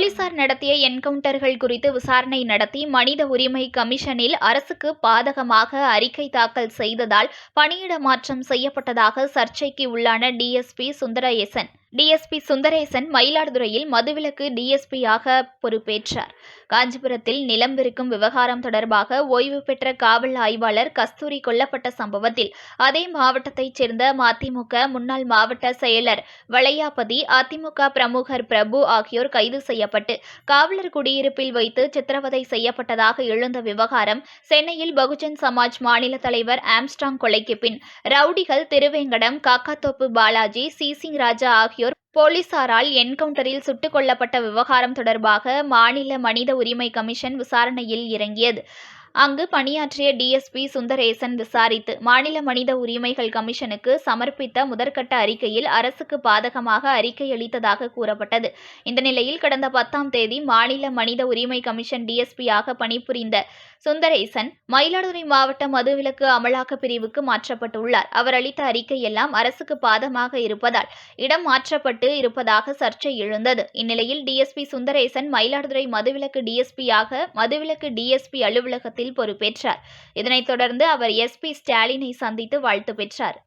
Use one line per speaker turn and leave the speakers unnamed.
போலீசார் நடத்திய என்கவுண்டர்கள் குறித்து விசாரணை நடத்தி மனித உரிமை கமிஷனில் அரசுக்கு பாதகமாக அறிக்கை தாக்கல் செய்ததால் பணியிட மாற்றம் செய்யப்பட்டதாக சர்ச்சைக்கு உள்ளான டிஎஸ்பி சுந்தரேசன். டிஎஸ்பி சுந்தரேசன் மயிலாடுதுறையில் மதுவிலக்கு டிஎஸ்பியாக பொறுப்பேற்றார். காஞ்சிபுரத்தில் நிலம் விற்கும் விவகாரம் தொடர்பாக ஓய்வு பெற்ற காவல் ஆய்வாளர் கஸ்தூரி கொல்லப்பட்ட சம்பவத்தில் அதே மாவட்டத்தைச் சேர்ந்த மதிமுக முன்னாள் மாவட்ட செயலர் வளையாபதி அதிமுக பிரமுகர் பிரபு ஆகியோர் கைது செய்யப்பட்டு காவலர் குடியிருப்பில் வைத்து சித்திரவதை செய்யப்பட்டதாக எழுந்த விவகாரம் சென்னையில் பகுஜன் சமாஜ் மாநில தலைவர் ஆம்ஸ்டாங் கொலைக்கு பின் ரவுடிகள் திருவேங்கடம் காக்காத்தோப்பு பாலாஜி சி சிங் ராஜா ஆகியோர் போலீசாரால் என்கவுண்டரில் சுட்டுக் கொல்லப்பட்ட விவகாரம் தொடர்பாக மாநில மனித உரிமை கமிஷன் விசாரணையில் இறங்கியது. அங்கு பணியாற்றிய டிஎஸ்பி சுந்தரேசன் விசாரித்து மாநில மனித உரிமைகள் கமிஷனுக்கு சமர்ப்பித்த முதற்கட்ட அறிக்கையில் அரசுக்கு பாதகமாக அறிக்கையளித்ததாக கூறப்பட்டது. இந்த நிலையில் கடந்த பத்தாம் தேதி மாநில மனித உரிமை கமிஷன் டிஎஸ்பியாக பணிபுரிந்த சுந்தரேசன் மயிலாடுதுறை மாவட்ட மதுவிலக்கு அமலாக்க பிரிவுக்கு மாற்றப்பட்டுள்ளார். அவர் அளித்த அறிக்கையெல்லாம் அரசுக்கு பாதமாக இருப்பதால் இடம் மாற்றப்பட்டு இருப்பதாக சர்ச்சை எழுந்தது. இந்நிலையில் டிஎஸ்பி சுந்தரேசன் மயிலாடுதுறை மதுவிலக்கு டிஎஸ்பியாக மதுவிலக்கு டிஎஸ்பி அலுவலகத்தில் நிறுவனத்தில் பொறுப்பேற்றார். இதனைத் தொடர்ந்து அவர் எஸ் பி ஸ்டாலினை சந்தித்து வாழ்த்து பெற்றார்.